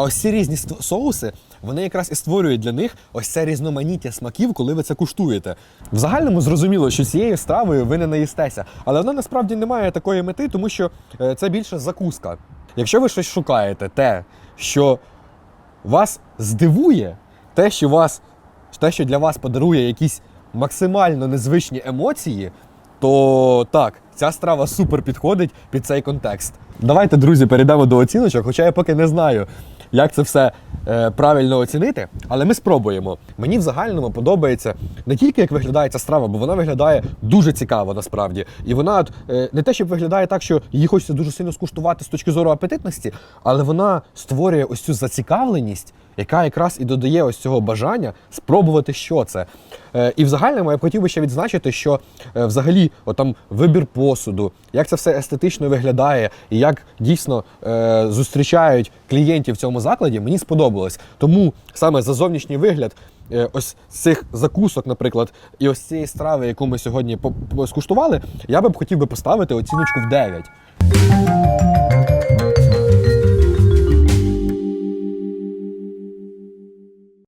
А ось ці різні соуси, вони якраз і створюють для них ось це різноманіття смаків, коли ви це куштуєте. В загальному зрозуміло, що цією стравою ви не наїстеся, але вона насправді не має такої мети, тому що е, це більше закуска. Якщо ви щось шукаєте, те, що вас здивує, те, що вас, те, що для вас подарує якісь максимально незвичні емоції, то так, ця страва супер підходить під цей контекст. Давайте, друзі, перейдемо до оціночок, хоча я поки не знаю, як це все е, правильно оцінити, але ми спробуємо. Мені в загальному подобається не тільки як виглядає ця страва, бо вона виглядає дуже цікаво насправді. І вона от, е, не те, щоб виглядає так, що її хочеться дуже сильно скуштувати з точки зору апетитності, але вона створює ось цю зацікавленість, яка якраз і додає ось цього бажання спробувати, що це. Е, і в загальному я б хотів би ще відзначити, що е, взагалі отам вибір посуду, як це все естетично виглядає, і як дійсно е, зустрічають клієнтів в цьому закладі, мені сподобалось. Тому саме за зовнішній вигляд. е, Ось цих закусок, наприклад, і ось цієї страви, яку ми сьогодні скуштували, я би б хотів би поставити оціночку в 9.